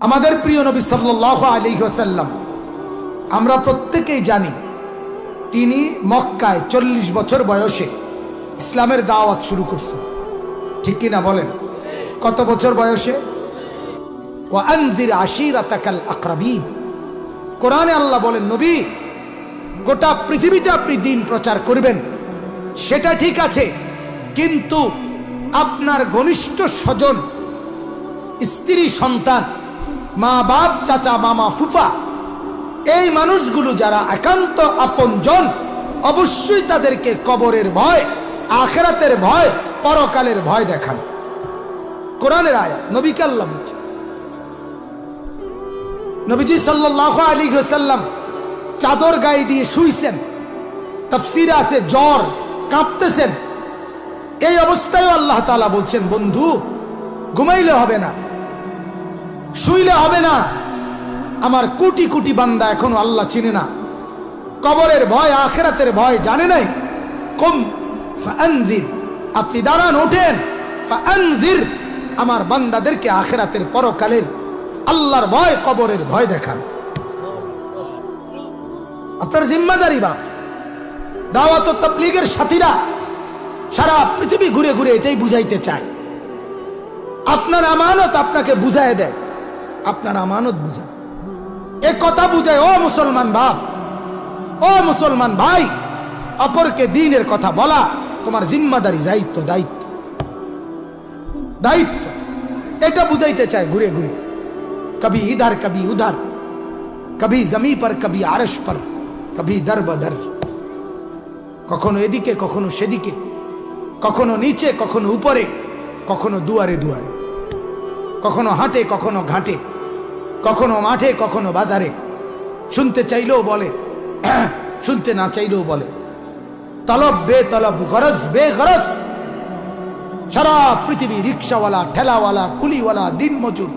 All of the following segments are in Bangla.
আমাদের প্রিয় নবী সাল্লাহ আলী ওসাল্লাম আমরা প্রত্যেকেই জানি তিনি মক্কায় চল্লিশ বছর বয়সে ইসলামের দাওয়াত শুরু করছেন ঠিক কিনা বলেন? কত বছর বয়সে? ও আনজির আশিরাতাকাল আকরাবিন। কোরআনে আল্লাহ বলেন, নবী, গোটা পৃথিবীতে আপনি দিন প্রচার করবেন। সেটা ঠিক আছে, কিন্তু আপনার ঘনিষ্ঠ স্বজন, স্ত্রী, সন্তান মা বাপ, চাচা, মামা, ফুফা, এই মানুষগুলো যারা একান্ত আপনজন, অবশ্যই তাদেরকে কবরের ভয়, আখেরাতের ভয়, পরকালের ভয় দেখান। কোরআনের আয়া নবীকে আল্লাহ বলছে? নবীজি সাল্লাহ আলী সাল্লাম চাদর গায়ে দিয়ে শুইছেন, তফসিরা আছে জ্বর, কাঁপতেছেন। এই অবস্থায় আল্লাহ তালা বলছেন, বন্ধু, ঘুমাইলে হবে না। শুইলে হবে না। আমার কোটি কোটি বান্দা এখনও আল্লাহ চিনে না। কবরের ভয়, আখেরাতের ভয় জানে নাই। কম আপনি দাঁড়ান, ওঠেন। আমার বান্দাদেরকে আখেরাতের পরকালের আল্লাহর ভয়, কবরের ভয় দেখান। আপনার জিম্মাদারি বাপ। দাওয়াত তবলিগের সাথীরা সারা পৃথিবী ঘুরে ঘুরে এটাই বুঝাইতে চায়। আপনার আমানত আপনাকে বুঝায় দেয়। আপনার আমানত বুঝায় এ কথা বুঝায়, ও মুসলমান বাপ, ও মুসলমান ভাই, অপরকে দিনের কথা বলা তোমার জিম্মাদারি, দায়িত্ব দায়িত্ব। দায়িত্ব। এটা বুঝাইতে চায় ঘুরে ঘুরে। কবি ইধার, কবি উধার, কবি জমি পর, কবি আরশ পর, কবি দর বদর কখনো এদিকে, কখনো সেদিকে, কখনো নিচে, কখনো উপরে, কখনো দুয়ারে দুয়ারে। কখনো হাঁটে, কখনো ঘাটে কখনো মাঠে, কখনো বাজারে। শুনতে চাইলেও বলে, শুনতে না চাইলেও বলে। তলব বে তলব, গরজ বে গরজ। সারা পৃথিবী রিক্সাওয়ালা, ঠেলাওয়ালা, কুলিওয়ালা দিন মজুর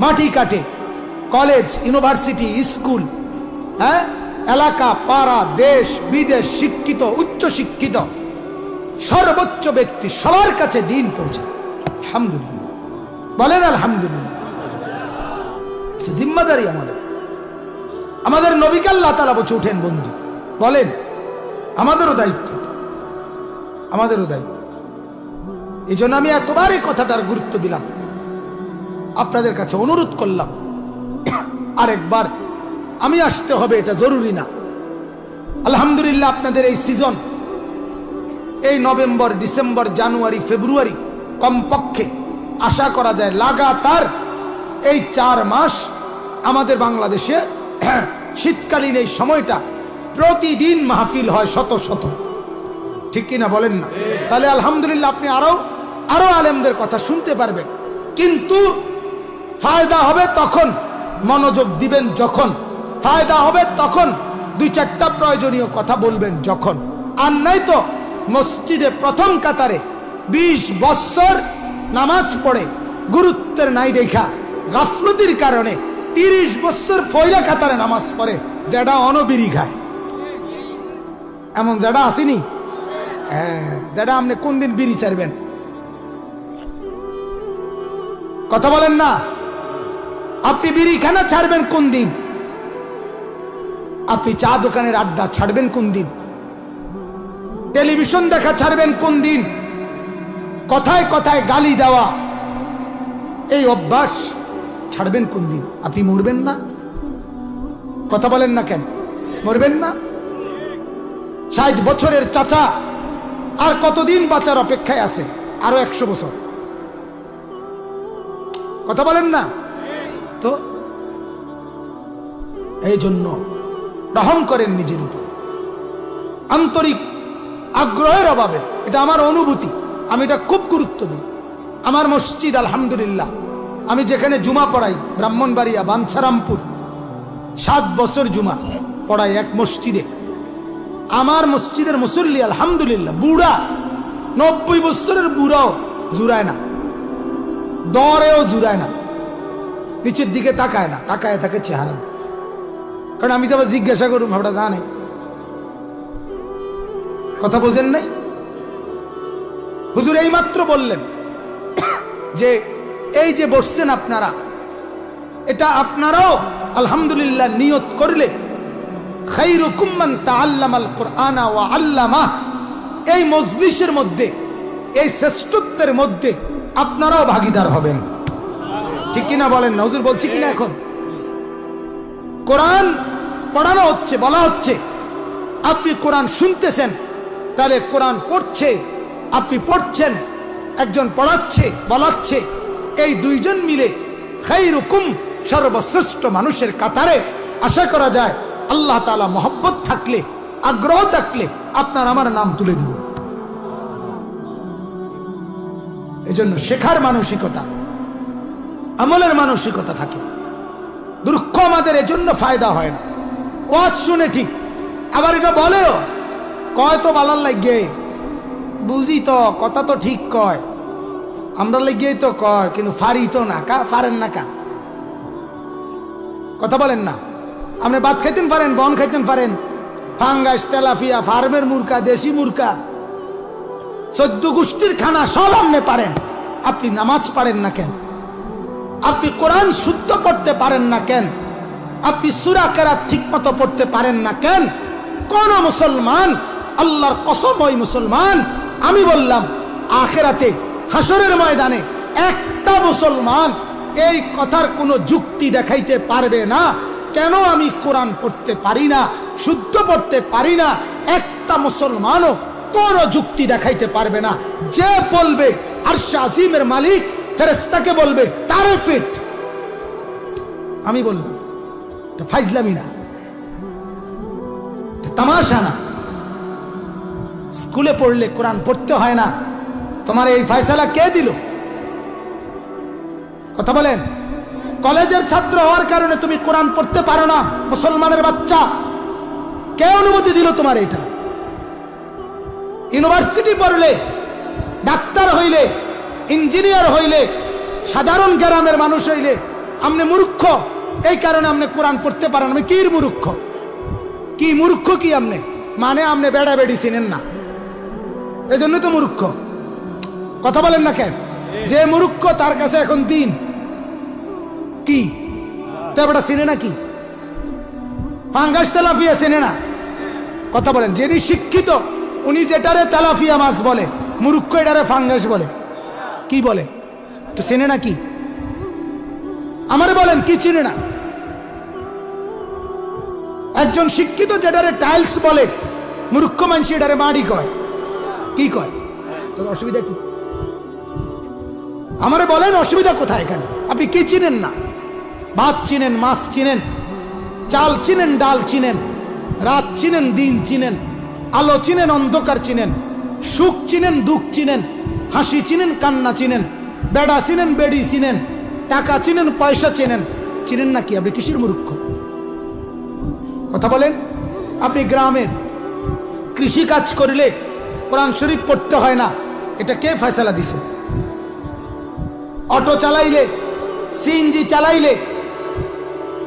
মাটি কাটে, কলেজ, ইউনিভার্সিটি, স্কুল হ্যাঁ? এলাকা, পাড়া, দেশ, বিদেশ, শিক্ষিত, উচ্চ শিক্ষিত। সর্বোচ্চ ব্যক্তি সবার কাছে দিন পৌঁছায়। আলহামদুলিল্লাহ। বলেন আলহামদুলিল্লাহ। এটা জিম্মাদারি আমাদের। আমাদের নবীকে আল্লাহ তালা বসে উঠেন বন্ধু। বলেন, আমাদেরও দায়িত্ব। আমাদেরও দায়িত্ব। এই জন্য আমি এতবার এই কথাটার গুরুত্ব দিলাম। আপনাদের কাছে অনুরোধ করলাম, আরেকবার, আমি আসতে হবে, এটা জরুরি না। আলহামদুলিল্লাহ, আপনাদের এই সিজন, এই নভেম্বর, ডিসেম্বর, জানুয়ারি, ফেব্রুয়ারি, কমপক্ষে আশা করা যায়, লাগাতার এই চার মাস আমাদের বাংলাদেশে শীতকালীন এই সময়টা প্রতিদিন মাহফিল হয় শত শত। ঠিক কিনা বলেন না? তাহলে আলহামদুলিল্লাহ আপনি আরও আরও আলেমদের কথা শুনতে পারবেন। কিন্তু ফায়দা হবে তখন, মনোযোগ দিবেন যখন। ফায়দা হবে তখন, দুই চারটা প্রয়োজনীয় কথা বলবেন যখন। আর নাই তো মসজিদে প্রথম কাতারে ২০ বৎসর নামাজ পড়ে, গুরুত্বের নাই দেখা, গাফলতির কারণে তিরিশ বছর ফয়লা কাতারে নামাজ পড়ে যেটা অনবিরি খায় এমন যেটা আসেনি? হ্যাঁ যেটা আপনি কোন দিন বিড়ি ছাড়বেন? কথা বলেন না। আপনি বিড়ি খানা ছাড়বেন কোন দিন? আপনি চা দোকানের আড্ডা ছাড়বেন কোন দিন? টেলিভিশন দেখা ছাড়বেন কোন দিন? কথায় কথায় গালি দেওয়া। এই অভ্যাস ছাড়বেন কোন দিন? আপনি মরবেন না? কথা বলেন না কেন? মরবেন না? ষাট বছরের চাচা আর কতদিন বাঁচার অপেক্ষায় আছে? আরও একশো বছর। কথা বলেন না? তো এই জন্য রহম করেন নিজের উপর। আন্তরিক আগ্রহের অভাবে, এটা আমার অনুভূতি, আমি এটা খুব গুরুত্ব দিই। আমার মসজিদ, আলহামদুলিল্লাহ আমি যেখানে জুমা পড়াই, ব্রাহ্মণবাড়িয়া, বাঞ্ছারামপুর, সাত বছর জুমা পড়াই এক মসজিদে। আমার মসজিদের মুসল্লি, আলহামদুলিল্লাহ, বুড়া, নব্বই বছরের বুড়াও জুড়ায় না, দরেও জুড়ায় না, নিচের দিকে তাকায় না, তাকায় থাকে চেহারা। কারণ আমি তো জিজ্ঞাসা করুন ওটা জানে কথা বোঝেন নাই? হুজুর এই মাত্র বললেন যে এই যে বসছেন আপনারা, এটা আপনারাও আলহামদুলিল্লাহ নিয়ত করলে খাইরুকুম মান তাআল্লামাল কুরআনা ওয়া আল্লামা, এই মজলিসের মধ্যে, এই শ্রেষ্ঠত্বের মধ্যে আপনারাও ভাগিদার হবেন। ঠিক কিনা বলেন না? হুজুর বলছি কিনা এখন? কোরআন পড়ানো হচ্ছে, বলা হচ্ছে, আপনি কোরআন শুনতেছেন, তাহলে কোরআন পড়ছে, আপনি পড়ছেন, একজন পড়াচ্ছে, বলাচ্ছে এই দুইজন মিলে খাইরুকুম সর্বশ্রেষ্ঠ মানুষের কাতারে আশা করা যায় আল্লাহ তাআলা মহব্বত থাকলে, আগ্রহ থাকলে আপনার আমার নাম তুলে দিব এজন্য শেখার মানসিকতা, আমলের মানসিকতা থাকে। দুঃখ আমাদের এজন্য ফায়দা হয় না। ওয়াজ শুনে ঠিক, আবার এটা বলেও, কয় তো বালার লাগে বুঝি তো, কথা তো ঠিক কয়। আমরা লেগেই তো কয়, কিন্তু ফারি তো না, কা ফারেন না কা? কথা বলেন না। আপনি ভাত খাইতেন পারেন বন খাইতেন পারেন ফাঙ্গাস, তেলাফিয়া, ফার্মের মুরকা, দেশি মুরকা। চোদ্দ গোষ্ঠীর খানা সব আপনি পারেন। আপনি নামাজ পারেন না কেন? আপনি কোরআন শুদ্ধ পড়তে পারেন না কেন? আপনি সুরা কেরাত ঠিক মতো পড়তে পারেন না কেন? কোন মুসলমান, আল্লাহর কসম ওই মুসলমান, আমি বললাম, আখেরাতে হাসরের ময়দানে একটা মুসলমান এই কথার কোনো যুক্তি দেখাইতে পারবে না। কেন আমি কোরআন পড়তে পারি না, শুদ্ধ পড়তে পারি না, একটা মুসলমানও কোন যুক্তি দেখাইতে পারবে না। যে বলবে আর আজিমের মালিক ফেরেস্তাকে বলবে তারে ফিট। আমি বললাম ফাইজলামি না। তামাশা না। স্কুলে পড়লে কোরআন পড়তে হয় না তোমার এই ফয়সালা কে দিল? কথা বলেন। কলেজের ছাত্র হওয়ার কারণে তুমি কোরআন পড়তে পারো না, মুসলমানের বাচ্চা। কে অনুমতি দিল তোমার এটা? ইউনিভার্সিটি পড়লে, ডাক্তার হইলে, ইঞ্জিনিয়ার হইলে, সাধারণ গ্রামের মানুষ হইলে, আপনি মূর্খ। এই কারণে আপনি কোরআন পড়তে পারেন আমি কি মূর্খ? কি মূর্খ কি আপনি? মানে আপনি বেড়া বেড়ি চিনেন না। এই জন্য তো মূর্খ। কথা বলেন না কেন? যে মুরুক্ষ তার কাছে এখন দিন। কি? তো এবার চিনে না কি তেলাফিয়া চেনে না? কথা বলেন, যিনি শিক্ষিত, উনি যেটারে তেলাফিয়া মাছ বলে মুরুক্ষ এটারে ফাঙ্গাস বলে। কি বলে? তো চেনে না কি আমারে বলেন, কি চিনে না? একজন শিক্ষিত যেটারে টাইলস বলে মূর্খ মানুষ এটারে মাড়ি কয়। কি কয়? তোর অসুবিধা কি? আমারে বলেন অসুবিধা কোথায় এখানে? আপনি কি চিনেন না? ভাত চিনেন, মাছ চিনেন, চাল চিনেন, ডাল চিনেন, রাত চিনেন, দিন চিনেন, আলো চিনেন, অন্ধকার চিনেন, সুখ চিনেন, দুঃখ চিনেন, হাসি চিনেন, কান্না চিনেন, বেড়া চিনেন, বেড়ি চিনেন, টাকা চিনেন, পয়সা চিনেন চিনেন না কি? আপনি কিসের মূর্খ? কথা বলেন। আপনি গ্রামের কৃষি কাজ করলে কোরআন শরীফ পড়তে হয় না। এটা কে ফয়সালা দিছে? অটো চালাইলে, সিএনজি চালাইলে,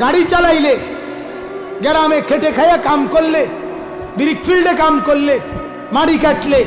গাড়ি চালাইলে, গ্রামে খেটে খাইয়া কাম করলে, ব্রিক ফিল্ডে কাম করলে, মাড়ি কাটলে,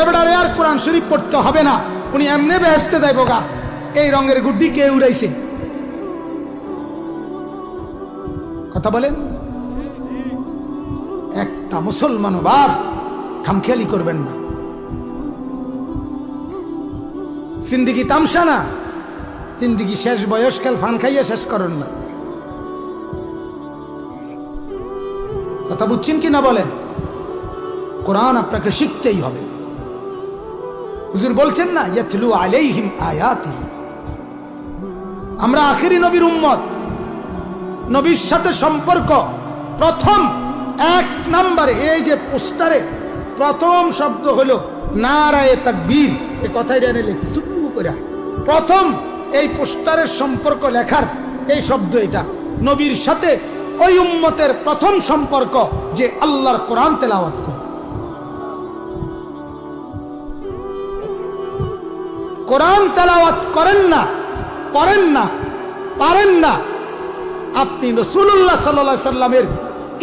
এবারে আর কোরআন শরীফ পড়তে হবে না। উনি এমনি বেহেস্তে দেয় বোগা এই রঙের গুড্ডি কে উড়াইছে? কথা বলেন? একটা মুসলমান বাপ খামখেয়ালি করবেন না। জিন্দিগি তামসা না? জিন্দিগি শেষ বয়সকাল ফান খাইয়া শেষ করেন না। কথা বুঝছেন কি না বলেন? কোরআন আপনাকে শিখতেই হবে। হুজুর বলছেন না, ইয়াতলু আলাইহিম আয়াতিহি আমরা আখেরি নবীর উম্মত। নবীর সাথে সম্পর্ক প্রথম এক নম্বরে, এই যে পোস্টারে প্রথম শব্দ হলো নারায়ে তাকবীর। এই কথাই জানে লিখছি চুপ্পু করে। প্রথম এই পোস্টারের সম্পর্ক লেখার এই শব্দ এটা। নবীর সাথে ওই উম্মতের প্রথম সম্পর্ক যে আল্লাহর কোরআন তেলাওয়াত করে। কোরআন তেলাওয়াত করেন না, পড়েন না, পারেন না। আপনি রসুল্লাহ সাল্লা সাল্লামের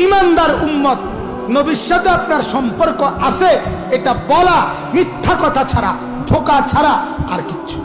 ইমানদার উম্মত, নবীর সাথে আপনার সম্পর্ক আছে, এটা বলা মিথ্যা কথা ছাড়া, ধোকা ছাড়া আর কিচ্ছু।